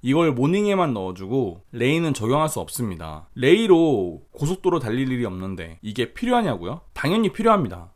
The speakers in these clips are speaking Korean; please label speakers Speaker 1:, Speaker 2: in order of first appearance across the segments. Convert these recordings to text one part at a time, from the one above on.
Speaker 1: 이걸 모닝에만 넣어주고 레이는 적용할 수 없습니다. 레이로 고속도로 달릴 일이 없는데 이게 필요하냐고요? 당연히 필요합니다.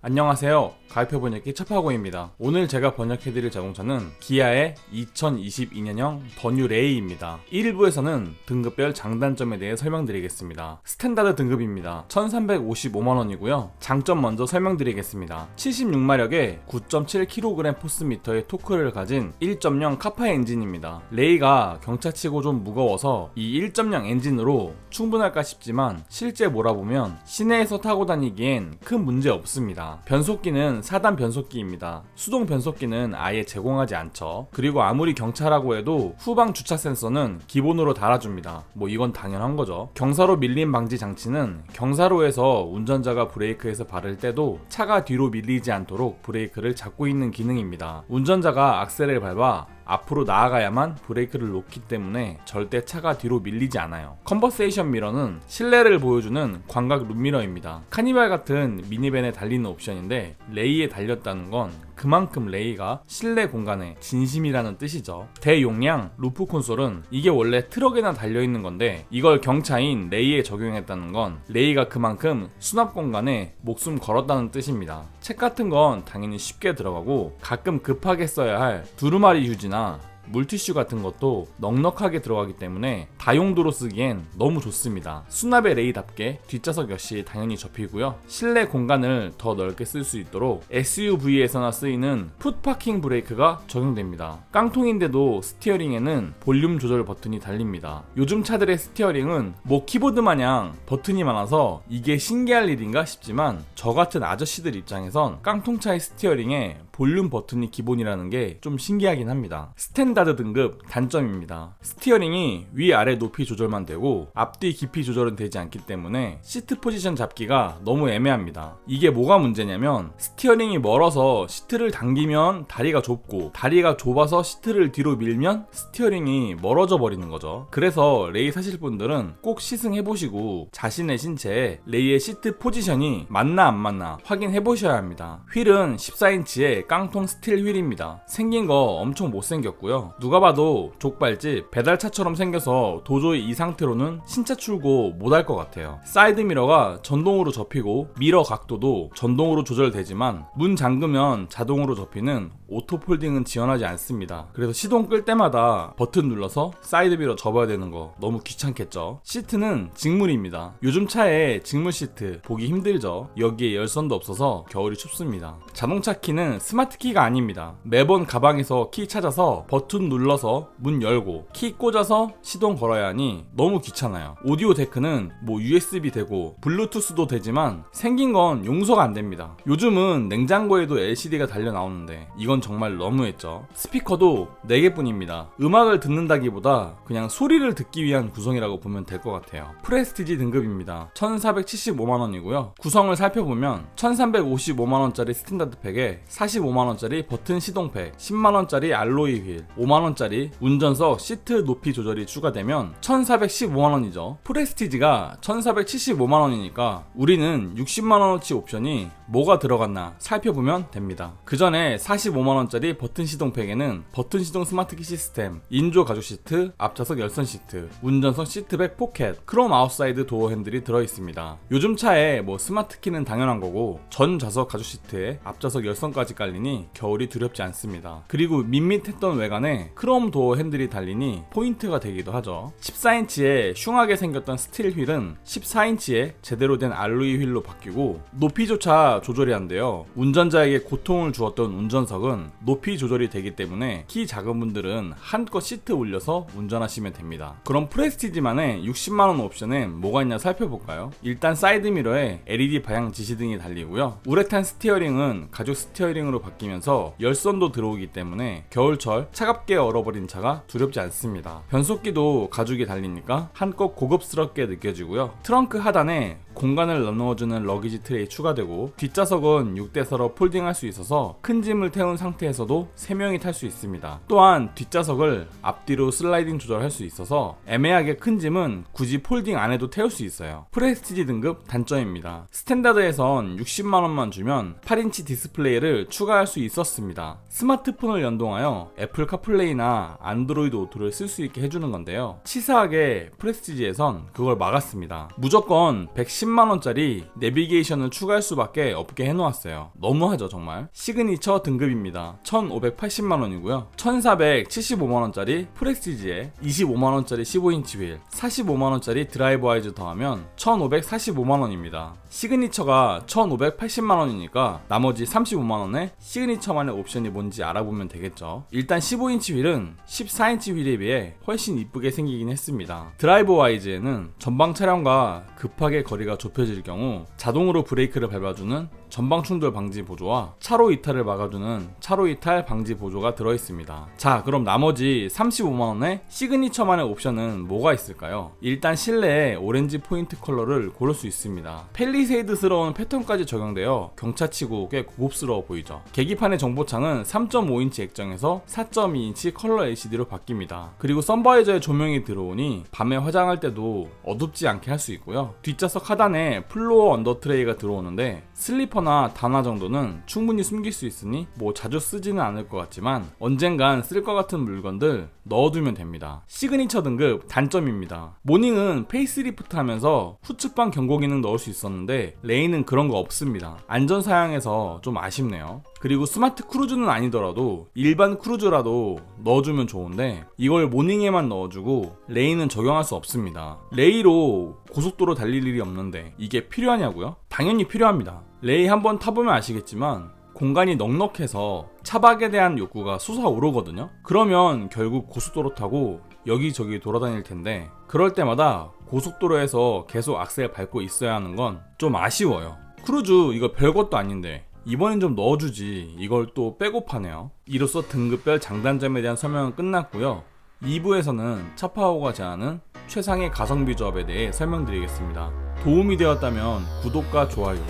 Speaker 1: 안녕하세요. 가입표 번역기 차파고입니다. 오늘 제가 번역해드릴 자동차는 기아의 2022년형 더뉴 레이입니다. 1부에서는 등급별 장단점에 대해 설명드리겠습니다. 스탠다드 등급입니다. 1355만원이고요. 장점 먼저 설명드리겠습니다. 76마력에 9.7kg 포스미터의 토크를 가진 1.0 카파 엔진입니다. 레이가 경차치고 좀 무거워서 이 1.0 엔진으로 충분할까 싶지만 실제 몰아보면 시내에서 타고 다니기엔 큰 문제 없습니다. 변속기는 4단 변속기입니다. 수동 변속기는 아예 제공하지 않죠. 그리고 아무리 경차라고 해도 후방 주차 센서는 기본으로 달아줍니다. 뭐 이건 당연한 거죠. 경사로 밀림 방지 장치는 경사로에서 운전자가 브레이크에서 바를 때도 차가 뒤로 밀리지 않도록 브레이크를 잡고 있는 기능입니다. 운전자가 악셀을 밟아 앞으로 나아가야만 브레이크를 놓기 때문에 절대 차가 뒤로 밀리지 않아요. 컨버세이션 미러는 실내를 보여주는 광각 룸미러입니다. 카니발 같은 미니밴에 달리는 옵션인데 레이에 달렸다는 건 그만큼 레이가 실내 공간에 진심이라는 뜻이죠. 대용량 루프 콘솔은 이게 원래 트럭에나 달려있는 건데 이걸 경차인 레이에 적용했다는 건 레이가 그만큼 수납 공간에 목숨 걸었다는 뜻입니다. 책 같은 건 당연히 쉽게 들어가고 가끔 급하게 써야 할 두루마리 휴지나 물티슈 같은 것도 넉넉하게 들어가기 때문에 다용도로 쓰기엔 너무 좋습니다. 수납의 레이답게 뒷좌석 역시 당연히 접히고요. 실내 공간을 더 넓게 쓸 수 있도록 SUV에서나 쓰이는 풋파킹 브레이크가 적용됩니다. 깡통인데도 스티어링에는 볼륨 조절 버튼이 달립니다. 요즘 차들의 스티어링은 뭐 키보드 마냥 버튼이 많아서 이게 신기할 일인가 싶지만 저 같은 아저씨들 입장에선 깡통차의 스티어링에 볼륨 버튼이 기본이라는 게 좀 신기하긴 합니다. 스탠 다드 등급 단점입니다. 스티어링이 위아래 높이 조절만 되고 앞뒤 깊이 조절은 되지 않기 때문에 시트 포지션 잡기가 너무 애매합니다. 이게 뭐가 문제냐면 스티어링이 멀어서 시트를 당기면 다리가 좁고 다리가 좁아서 시트를 뒤로 밀면 스티어링이 멀어져 버리는 거죠. 그래서 레이 사실 분들은 꼭 시승해 보시고 자신의 신체에 레이의 시트 포지션이 맞나 안 맞나 확인해 보셔야 합니다. 휠은 14인치의 깡통 스틸 휠입니다. 생긴 거 엄청 못생겼고요. 누가 봐도 족발집 배달차처럼 생겨서 도저히 이 상태로는 신차 출고 못할 것 같아요. 사이드 미러가 전동으로 접히고 미러 각도도 전동으로 조절되지만 문 잠그면 자동으로 접히는 오토 폴딩은 지원하지 않습니다. 그래서 시동 끌 때마다 버튼 눌러서 사이드 미러 접어야 되는 거 너무 귀찮겠죠. 시트는 직물입니다. 요즘 차에 직물 시트 보기 힘들죠. 여기에 열선도 없어서 겨울이 춥습니다. 자동차 키는 스마트 키가 아닙니다. 매번 가방에서 키 찾아서 버튼 눌러서 문 열고 키 꽂아서 시동 걸어야 하니 너무 귀찮아요. 오디오 데크는 뭐 USB 되고 블루투스도 되지만 생긴 건 용서가 안 됩니다. 요즘은 냉장고에도 LCD가 달려 나오는데 이건 정말 너무했죠. 스피커도 4개뿐입니다. 음악을 듣는다기보다 그냥 소리를 듣기 위한 구성이라고 보면 될 것 같아요. 프레스티지 등급입니다. 1475만원이고요. 구성을 살펴보면 1355만원짜리 스탠다드 팩에 45만원짜리 버튼 시동팩, 10만원짜리 알로이 휠, 5만원짜리 운전석 시트 높이 조절이 추가되면 1415만원이죠. 프레스티지가 1475만원이니까 우리는 60만원어치 옵션이 뭐가 들어갔나 살펴보면 됩니다. 그 전에 45만원짜리 버튼 시동팩에는 버튼 시동 스마트키 시스템, 인조 가죽 시트, 앞좌석 열선 시트, 운전석 시트백 포켓, 크롬 아웃사이드 도어 핸들이 들어있습니다. 요즘 차에 뭐 스마트키는 당연한 거고 전 좌석 가죽 시트에 앞좌석 열선까지 깔리니 겨울이 두렵지 않습니다. 그리고 밋밋했던 외관에 크롬 도어 핸들이 달리니 포인트가 되기도 하죠. 14인치에 흉하게 생겼던 스틸 휠은 14인치에 제대로 된 알로이 휠로 바뀌고 높이조차 조절이 안 돼요. 운전자에게 고통을 주었던 운전석은 높이 조절이 되기 때문에 키 작은 분들은 한껏 시트 올려서 운전하시면 됩니다. 그럼 프레스티지만의 60만원 옵션엔 뭐가 있냐 살펴볼까요? 일단 사이드 미러에 LED 방향 지시등이 달리고요. 우레탄 스티어링은 가죽 스티어링으로 바뀌면서 열선도 들어오기 때문에 겨울철 차갑게 얼어버린 차가 두렵지 않습니다. 변속기도 가죽이 달리니까 한껏 고급스럽게 느껴지고요. 트렁크 하단에 공간을 나누어주는 러기지 트레이 추가되고 뒷 뒷좌석은 6대서로 폴딩할 수 있어서 큰 짐을 태운 상태에서도 3명이 탈 수 있습니다. 또한 뒷좌석을 앞뒤로 슬라이딩 조절할 수 있어서 애매하게 큰 짐은 굳이 폴딩 안 해도 태울 수 있어요. 프레스티지 등급 단점입니다. 스탠다드에선 60만원만 주면 8인치 디스플레이를 추가할 수 있었습니다. 스마트폰을 연동하여 애플 카플레이나 안드로이드 오토를 쓸 수 있게 해주는 건데요. 치사하게 프레스티지에선 그걸 막았습니다. 무조건 110만원짜리 내비게이션을 추가할 수밖에 없게 해놓았어요. 너무하죠, 정말. 시그니처 등급입니다. 1580만원이고요. 1475만원짜리 프레스티지에 25만원짜리 15인치 휠, 45만원짜리 드라이브 와이즈 더하면 1545만원입니다. 시그니처가 1580만원이니까 나머지 35만원에 시그니처만의 옵션이 뭔지 알아보면 되겠죠. 일단 15인치 휠은 14인치 휠에 비해 훨씬 이쁘게 생기긴 했습니다. 드라이브 와이즈에는 전방 차량과 급하게 거리가 좁혀질 경우 자동으로 브레이크를 밟아주는 Hoşçakalın. 전방 충돌 방지 보조와 차로 이탈을 막아주는 차로 이탈 방지 보조가 들어 있습니다. 자, 그럼 나머지 35만원의 시그니처만의 옵션은 뭐가 있을까요? 일단 실내에 오렌지 포인트 컬러를 고를 수 있습니다. 펠리세이드스러운 패턴까지 적용되어 경차치고 꽤 고급스러워 보이죠. 계기판의 정보창은 3.5인치 액정에서 4.2인치 컬러 LCD로 바뀝니다. 그리고 선바이저에 조명이 들어오니 밤에 화장할 때도 어둡지 않게 할 수 있고요. 뒷좌석 하단에 플로어 언더 트레이가 들어오는데 슬리퍼 나 단화 정도는 충분히 숨길 수 있으니 뭐 자주 쓰지는 않을 것 같지만 언젠간 쓸 것 같은 물건들 넣어두면 됩니다. 시그니처 등급 단점입니다. 모닝은 페이스리프트 하면서 후측방 경고 기능 넣을 수 있었는데 레인은 그런 거 없습니다. 안전 사양에서 좀 아쉽네요. 그리고 스마트 크루즈는 아니더라도 일반 크루즈라도 넣어주면 좋은데 이걸 모닝에만 넣어주고 레이는 적용할 수 없습니다. 레이로 고속도로 달릴 일이 없는데 이게 필요하냐고요? 당연히 필요합니다. 레이 한번 타보면 아시겠지만 공간이 넉넉해서 차박에 대한 욕구가 솟아오르거든요. 그러면 결국 고속도로 타고 여기저기 돌아다닐 텐데 그럴 때마다 고속도로에서 계속 악셀 밟고 있어야 하는 건 좀 아쉬워요. 크루즈 이거 별것도 아닌데 이번엔 좀 넣어주지 이걸 또 빼고 파네요. 이로써 등급별 장단점에 대한 설명은 끝났고요. 2부에서는 차파오가 제안하는 최상의 가성비 조합에 대해 설명드리겠습니다. 도움이 되었다면 구독과 좋아요,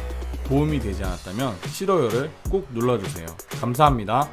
Speaker 1: 도움이 되지 않았다면 싫어요를 꼭 눌러주세요. 감사합니다.